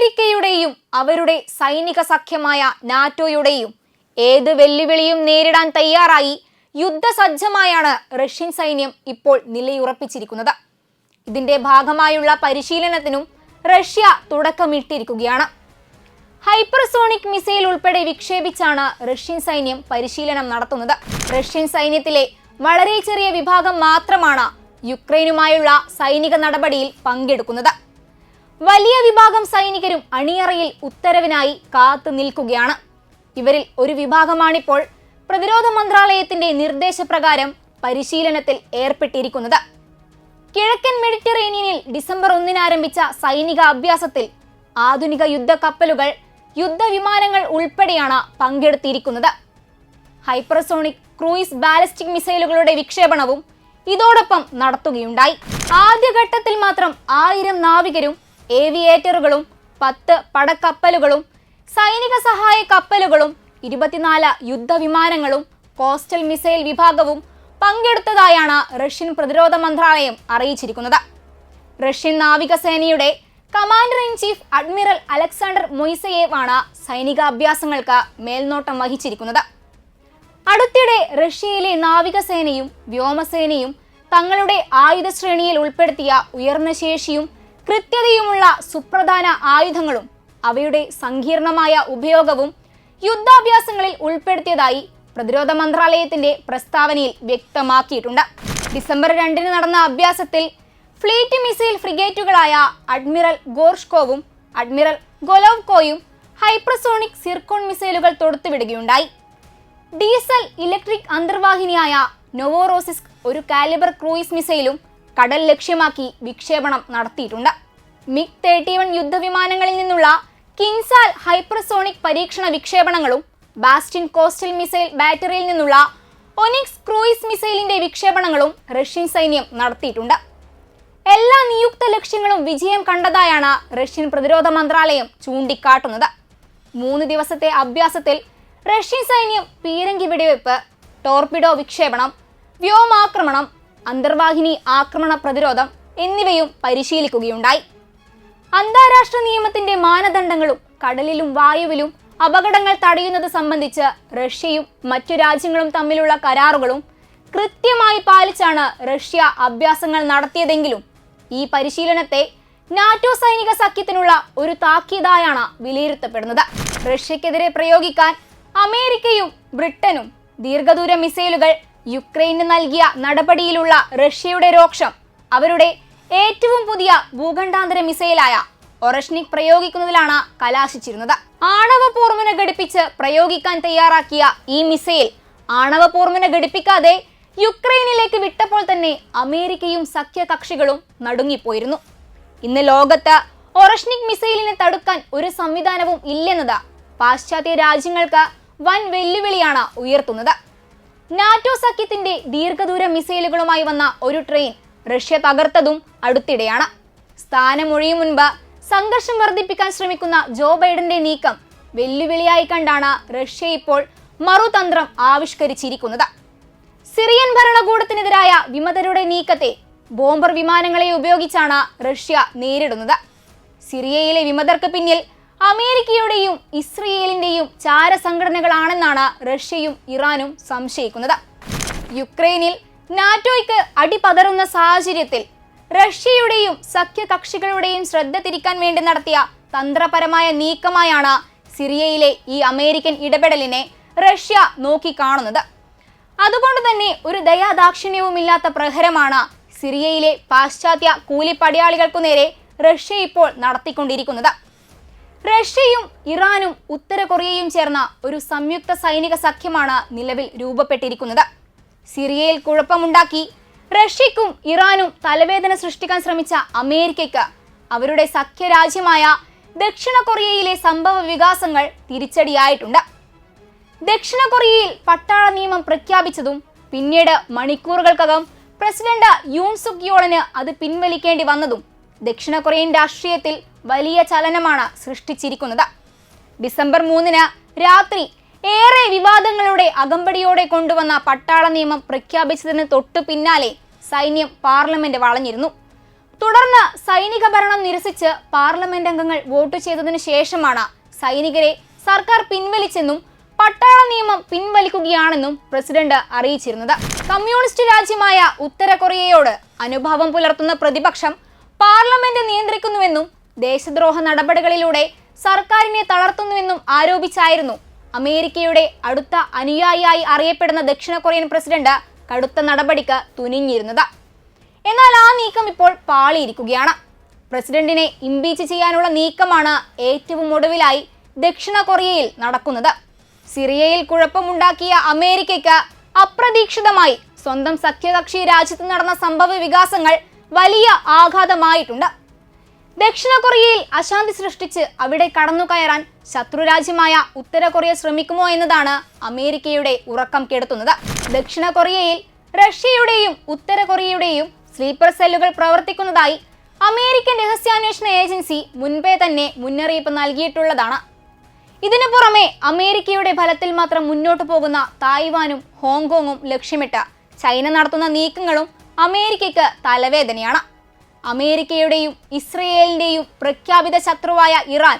അമേരിക്കയുടെയും അവരുടെ സൈനിക സഖ്യമായ നാറ്റോയുടെയും ഏത് വെല്ലുവിളിയും നേരിടാൻ തയ്യാറായി യുദ്ധസജ്ജമായാണ് റഷ്യൻ സൈന്യം ഇപ്പോൾ നിലയുറപ്പിച്ചിരിക്കുന്നത്. ഇതിന്റെ ഭാഗമായുള്ള പരിശീലനത്തിനും റഷ്യ തുടക്കമിട്ടിരിക്കുകയാണ്. ഹൈപ്പർസോണിക് മിസൈൽ ഉൾപ്പെടെ വിക്ഷേപിച്ചാണ് റഷ്യൻ സൈന്യം പരിശീലനം നടത്തുന്നത്. റഷ്യൻ സൈന്യത്തിലെ വളരെ ചെറിയ വിഭാഗം മാത്രമാണ് യുക്രൈനുമായുള്ള സൈനിക നടപടിയിൽ പങ്കെടുക്കുന്നത്. വലിയ വിഭാഗം സൈനികരും അണിയറയിൽ ഉത്തരവിനായി കാത്തു നിൽക്കുകയാണ്. ഇവരിൽ ഒരു വിഭാഗമാണിപ്പോൾ പ്രതിരോധ മന്ത്രാലയത്തിന്റെ നിർദ്ദേശപ്രകാരം പരിശീലനത്തിൽ ഏർപ്പെട്ടിരിക്കുന്നത്. കിഴക്കൻ മെഡിറ്ററേനിയനിൽ ഡിസംബർ ഒന്നിന് ആരംഭിച്ച സൈനിക അഭ്യാസത്തിൽ ആധുനിക യുദ്ധക്കപ്പലുകൾ യുദ്ധവിമാനങ്ങൾ ഉൾപ്പെടെയാണ് പങ്കെടുത്തിരിക്കുന്നത്. ഹൈപ്പർസോണിക് ക്രൂയിസ് ബാലിസ്റ്റിക് മിസൈലുകളുടെ വിക്ഷേപണവും ഇതോടൊപ്പം നടത്തുകയുണ്ടായി. ആദ്യഘട്ടത്തിൽ മാത്രം ആയിരം നാവികരും ഏവിയേറ്ററുകളും പത്ത് പടക്കപ്പലുകളും സൈനിക സഹായ കപ്പലുകളും ഇരുപത്തിനാല് യുദ്ധവിമാനങ്ങളും കോസ്റ്റൽ മിസൈൽ വിഭാഗവും പങ്കെടുത്തതായാണ് റഷ്യൻ പ്രതിരോധ മന്ത്രാലയം അറിയിച്ചിരിക്കുന്നത്. റഷ്യൻ നാവികസേനയുടെ commander in chief admiral Alexander Moiseyev ആണ് സൈനികാഭ്യാസങ്ങൾക്ക് മേൽനോട്ടം വഹിച്ചിരിക്കുന്നത്. അടുത്തിടെ റഷ്യയിലെ നാവികസേനയും വ്യോമസേനയും തങ്ങളുടെ ആയുധ ശ്രേണിയിൽ ഉൾപ്പെടുത്തിയ ഉയർന്ന ശേഷിയും കൃത്യതയുമുള്ള സുപ്രധാന ആയുധങ്ങളും അവയുടെ സങ്കീർണമായ ഉപയോഗവും യുദ്ധാഭ്യാസങ്ങളിൽ ഉൾപ്പെടുത്തിയതായി പ്രതിരോധ മന്ത്രാലയത്തിന്റെ പ്രസ്താവനയിൽ വ്യക്തമാക്കിയിട്ടുണ്ട്. ഡിസംബർ രണ്ടിന് നടന്ന അഭ്യാസത്തിൽ ഫ്ലീറ്റ് മിസൈൽ ഫ്രിഗേറ്റുകളായ അഡ്മിറൽ ഗോർഷ്കോവും അഡ്മിറൽ ഗൊലോവ്കോയും ഹൈപ്രസോണിക് സിർക്കോൺ മിസൈലുകൾ തൊടുത്തുവിടുകയുണ്ടായി. ഡീസൽ ഇലക്ട്രിക് അന്തർവാഹിനിയായ നൊവോറോസിസ്ക് ഒരു കാലിബർ ക്രൂയിസ് മിസൈലും കടൽ ലക്ഷ്യമാക്കി വിക്ഷേപണം നടത്തിയിട്ടുണ്ട്. മിഗ് തേർട്ടി വൺ യുദ്ധവിമാനങ്ങളിൽ നിന്നുള്ള കിൻസാൽ ഹൈപ്പർസോണിക് പരീക്ഷണ വിക്ഷേപണങ്ങളും ബാസ്റ്റിൻ കോസ്റ്റൽ മിസൈൽ ബാറ്ററിയിൽ നിന്നുള്ള ഒനിക്സ് ക്രൂയിസ് മിസൈലിന്റെ വിക്ഷേപണങ്ങളും റഷ്യൻ സൈന്യം നടത്തിയിട്ടുണ്ട്. എല്ലാ നിയുക്ത ലക്ഷ്യങ്ങളും വിജയം കണ്ടതായാണ് റഷ്യൻ പ്രതിരോധ മന്ത്രാലയം ചൂണ്ടിക്കാട്ടുന്നത്. മൂന്ന് ദിവസത്തെ അഭ്യാസത്തിൽ റഷ്യൻ സൈന്യം പീരങ്കി വെടിവെപ്പ് ടോർപിഡോ വിക്ഷേപണം വ്യോമാക്രമണം അന്തർവാഹിനി ആക്രമണ പ്രതിരോധം എന്നിവയും പരിശീലിക്കുകയുണ്ടായി. അന്താരാഷ്ട്ര നിയമത്തിന്റെ മാനദണ്ഡങ്ങളും കടലിലും വായുവിലും അപകടങ്ങൾ തടയുന്നത് സംബന്ധിച്ച് റഷ്യയും മറ്റു രാജ്യങ്ങളും തമ്മിലുള്ള കരാറുകളും കൃത്യമായി പാലിച്ചാണ് റഷ്യ അഭ്യാസങ്ങൾ നടത്തിയതെങ്കിലും ഈ പരിശീലനത്തെ നാറ്റോ സൈനിക സഖ്യത്തിനുള്ള ഒരു താക്കീതായാണ് വിലയിരുത്തപ്പെടുന്നത്. റഷ്യക്കെതിരെ പ്രയോഗിക്കാൻ അമേരിക്കയും ബ്രിട്ടനും ദീർഘദൂര മിസൈലുകൾ യുക്രൈന് നൽകിയ നടപടിയിലുള്ള റഷ്യയുടെ രോക്ഷം അവരുടെ ഏറ്റവും പുതിയ ഭൂഖണ്ഡാന്തര മിസൈലായ ഒറഷ്നിക് പ്രയോഗിക്കുന്നതിലാണ് കലാശിച്ചിരുന്നത്. ആണവ പോർമുന ഘടിപ്പിച്ച് പ്രയോഗിക്കാൻ തയ്യാറാക്കിയ ഈ മിസൈൽ ആണവ പോർമുന ഘടിപ്പിക്കാതെ യുക്രൈനിലേക്ക് വിട്ടപ്പോൾ തന്നെ അമേരിക്കയും സഖ്യകക്ഷികളും നടുങ്ങിപ്പോയിരുന്നു. ഇന്ന് ലോകത്ത് ഒറഷ്നിക് മിസൈലിനെ തടുക്കാൻ ഒരു സംവിധാനവും ഇല്ലെന്നത് പാശ്ചാത്യ രാജ്യങ്ങൾക്ക് വൻ വെല്ലുവിളിയാണ് ഉയർത്തുന്നത്. നാറ്റോ സഖ്യത്തിന്റെ ദീർഘദൂര മിസൈലുകളുമായി വന്ന ഒരു ട്രെയിൻ റഷ്യ തകർത്തതും അടുത്തിടെയാണ്. സ്ഥാനമൊഴിയും മുൻപ് സംഘർഷം വർദ്ധിപ്പിക്കാൻ ശ്രമിക്കുന്ന ജോ ബൈഡന്റെ നീക്കം വെല്ലുവിളിയായി കണ്ടാണ് റഷ്യ ഇപ്പോൾ മറുതന്ത്രം ആവിഷ്കരിച്ചിരിക്കുന്നത്. സിറിയൻ ഭരണകൂടത്തിനെതിരായ വിമതരുടെ നീക്കത്തെ ബോംബർ വിമാനങ്ങളെ ഉപയോഗിച്ചാണ് റഷ്യ നേരിടുന്നത്. സിറിയയിലെ വിമതർക്ക് പിന്നിൽ അമേരിക്കയുടെയും ഇസ്രയേലിന്റെയും ചാരസംഘടനകളാണെന്നാണ് റഷ്യയും ഇറാനും സംശയിക്കുന്നത്. യുക്രൈനിൽ നാറ്റോയ്ക്ക് അടിപതറുന്ന സാഹചര്യത്തിൽ റഷ്യയുടെയും സഖ്യകക്ഷികളുടെയും ശ്രദ്ധ തിരിക്കാൻ വേണ്ടി നടത്തിയ തന്ത്രപരമായ നീക്കമായാണ് സിറിയയിലെ ഈ അമേരിക്കൻ ഇടപെടലിനെ റഷ്യ നോക്കിക്കാണുന്നത്. അതുകൊണ്ട് തന്നെ ഒരു ദയാദാക്ഷിണ്യവുമില്ലാത്ത പ്രഹരമാണ് സിറിയയിലെ പാശ്ചാത്യ കൂലിപ്പടയാളികൾക്കു നേരെ റഷ്യ ഇപ്പോൾ നടത്തിക്കൊണ്ടിരിക്കുന്നത്. റഷ്യയും ഇറാനും ഉത്തര കൊറിയയും ചേർന്ന ഒരു സംയുക്ത സൈനിക സഖ്യമാണ് നിലവിൽ രൂപപ്പെട്ടിരിക്കുന്നത്. സിറിയയിൽ കുഴപ്പമുണ്ടാക്കി റഷ്യക്കും ഇറാനും തലവേദന സൃഷ്ടിക്കാൻ ശ്രമിച്ച അമേരിക്കയ്ക്ക് അവരുടെ സഖ്യരാജ്യമായ ദക്ഷിണ കൊറിയയിലെ സംഭവ വികാസങ്ങൾ തിരിച്ചടിയായിട്ടുണ്ട്. ദക്ഷിണ കൊറിയയിൽ പട്ടാള നിയമം പ്രഖ്യാപിച്ചതും പിന്നീട് മണിക്കൂറുകൾക്കകം പ്രസിഡന്റ് യൂൺ സുക്യോളിന് അത് പിൻവലിക്കേണ്ടി വന്നതും ദക്ഷിണ കൊറിയൻ രാഷ്ട്രീയത്തിൽ വലിയ ചലനമാണ് സൃഷ്ടിച്ചിരിക്കുന്നത്. ഡിസംബർ മൂന്നിന് രാത്രി ഏറെ വിവാദങ്ങളുടെ അകമ്പടിയോടെ കൊണ്ടുവന്ന പട്ടാള നിയമം പ്രഖ്യാപിച്ചതിന് തൊട്ടു പിന്നാലെ സൈന്യം പാർലമെന്റ് വളഞ്ഞിരുന്നു. തുടർന്ന് സൈനിക ഭരണം നിരസിച്ച് പാർലമെന്റ് അംഗങ്ങൾ വോട്ട് ചെയ്തതിനു ശേഷമാണ് സൈനികരെ സർക്കാർ പിൻവലിച്ചെന്നും പട്ടാള നിയമം പിൻവലിക്കുകയാണെന്നും പ്രസിഡന്റ് അറിയിച്ചിരുന്നത്. കമ്മ്യൂണിസ്റ്റ് രാജ്യമായ ഉത്തര കൊറിയയോട് അനുഭാവം പുലർത്തുന്ന പ്രതിപക്ഷം പാർലമെന്റ് നിയന്ത്രിക്കുന്നുവെന്നും ദേശദ്രോഹ നടപടികളിലൂടെ സർക്കാരിനെ തളർത്തുന്നുവെന്നും ആരോപിച്ചായിരുന്നു. അമേരിക്കയുടെ അടുത്ത അനുയായിയായി അറിയപ്പെടുന്ന ദക്ഷിണ കൊറിയൻ പ്രസിഡന്റ് കടുത്ത നടപടിക്ക് തുനിഞ്ഞിരുന്നത്. എന്നാൽ ആ നീക്കം ഇപ്പോൾ പാളിയിരിക്കുകയാണ്. പ്രസിഡന്റിനെ ഇംപീച്ച് ചെയ്യാനുള്ള നീക്കമാണ് ഏറ്റവും ഒടുവിലായി ദക്ഷിണ കൊറിയയിൽ നടക്കുന്നത്. സിറിയയിൽ കുഴപ്പമുണ്ടാക്കിയ അമേരിക്കയ്ക്ക് അപ്രതീക്ഷിതമായി സ്വന്തം സഖ്യകക്ഷി രാജ്യത്ത് നടന്ന സംഭവ വികാസങ്ങൾ വലിയ ആഘാതമായിട്ടുണ്ട്. ദക്ഷിണ കൊറിയയിൽ അശാന്തി സൃഷ്ടിച്ച് അവിടെ കടന്നു കയറാൻ ശത്രുരാജ്യമായ ഉത്തര കൊറിയ ശ്രമിക്കുമോ എന്നതാണ് അമേരിക്കയുടെ ഉറക്കം കെടുത്തുന്നത്. ദക്ഷിണ കൊറിയയിൽ റഷ്യയുടെയും ഉത്തര കൊറിയയുടെയും സ്ലീപ്പർ സെല്ലുകൾ പ്രവർത്തിക്കുന്നതായി അമേരിക്കൻ രഹസ്യാന്വേഷണ ഏജൻസി മുൻപേ തന്നെ മുന്നറിയിപ്പ് നൽകിയിട്ടുള്ളതാണ്. ഇതിനു പുറമെ അമേരിക്കയുടെ ഫലത്തിൽ മാത്രം മുന്നോട്ടു പോകുന്ന തായ്വാനും ഹോങ്കോങ്ങും ലക്ഷ്യമിട്ട് ചൈന നടത്തുന്ന നീക്കങ്ങളും അമേരിക്കയ്ക്ക് തലവേദനയാണ്. അമേരിക്കയുടെയും ഇസ്രയേലിന്റെയും പ്രഖ്യാപിത ശത്രുവായ ഇറാൻ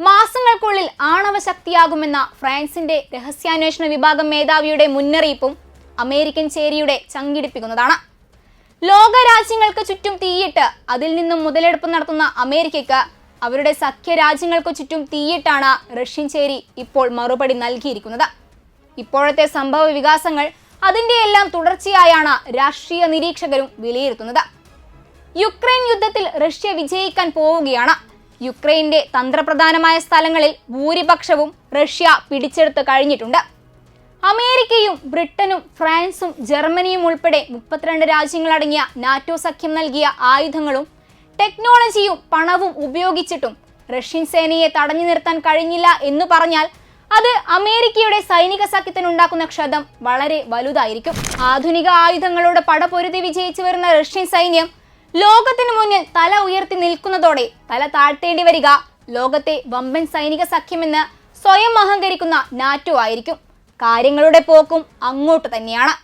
മാസങ്ങൾക്കുള്ളിൽ ആണവ ശക്തിയാകുമെന്ന ഫ്രാൻസിന്റെ രഹസ്യാന്വേഷണ വിഭാഗം മേധാവിയുടെ മുന്നറിയിപ്പും അമേരിക്കൻ ചേരിയുടെ ചങ്കിടിപ്പിക്കുന്നതാണ്. ലോക രാജ്യങ്ങൾക്ക് ചുറ്റും തീയിട്ട് അതിൽ നിന്നും മുതലെടുപ്പ് നടത്തുന്ന അമേരിക്കയ്ക്ക് അവരുടെ സഖ്യ രാജ്യങ്ങൾക്ക് ചുറ്റും തീയിട്ടാണ് റഷ്യൻ ചേരി ഇപ്പോൾ മറുപടി നൽകിയിരിക്കുന്നത്. ഇപ്പോഴത്തെ സംഭവ വികാസങ്ങൾ അതിന്റെയെല്ലാം തുടർച്ചയായാണ് രാഷ്ട്രീയ നിരീക്ഷകരും വിലയിരുത്തുന്നത്. യുക്രൈൻ യുദ്ധത്തിൽ റഷ്യ വിജയിക്കാൻ പോവുകയാണ്. യുക്രൈന്റെ തന്ത്രപ്രധാനമായ സ്ഥലങ്ങളിൽ ഭൂരിപക്ഷവും റഷ്യ പിടിച്ചെടുത്ത് കഴിഞ്ഞിട്ടുണ്ട്. അമേരിക്കയും ബ്രിട്ടനും ഫ്രാൻസും ജർമ്മനിയും ഉൾപ്പെടെ മുപ്പത്തിരണ്ട് രാജ്യങ്ങളടങ്ങിയ നാറ്റോ സഖ്യം നൽകിയ ആയുധങ്ങളും ടെക്നോളജിയും പണവും ഉപയോഗിച്ചിട്ടും റഷ്യൻ സേനയെ തടഞ്ഞു നിർത്താൻ കഴിഞ്ഞില്ല എന്ന് പറഞ്ഞാൽ അത് അമേരിക്കയുടെ സൈനിക സഖ്യത്തിനുണ്ടാക്കുന്ന ക്ഷതം വളരെ വലുതായിരിക്കും. ആധുനിക ആയുധങ്ങളോട് പടപൊരുതി വിജയിച്ചു വരുന്ന റഷ്യൻ സൈന്യം ലോകത്തിനു മുന്നിൽ തല ഉയർത്തി നിൽക്കുന്നതോടെ തല താഴ്ത്തേണ്ടി വരിക. ലോകത്തെ വമ്പൻ സൈനിക സഖ്യമെന്ന് സ്വയം അഹങ്കരിക്കുന്ന നാറ്റോ ആയിരിക്കും. കാര്യങ്ങളുടെ പോക്കും അങ്ങോട്ട് തന്നെയാണ്.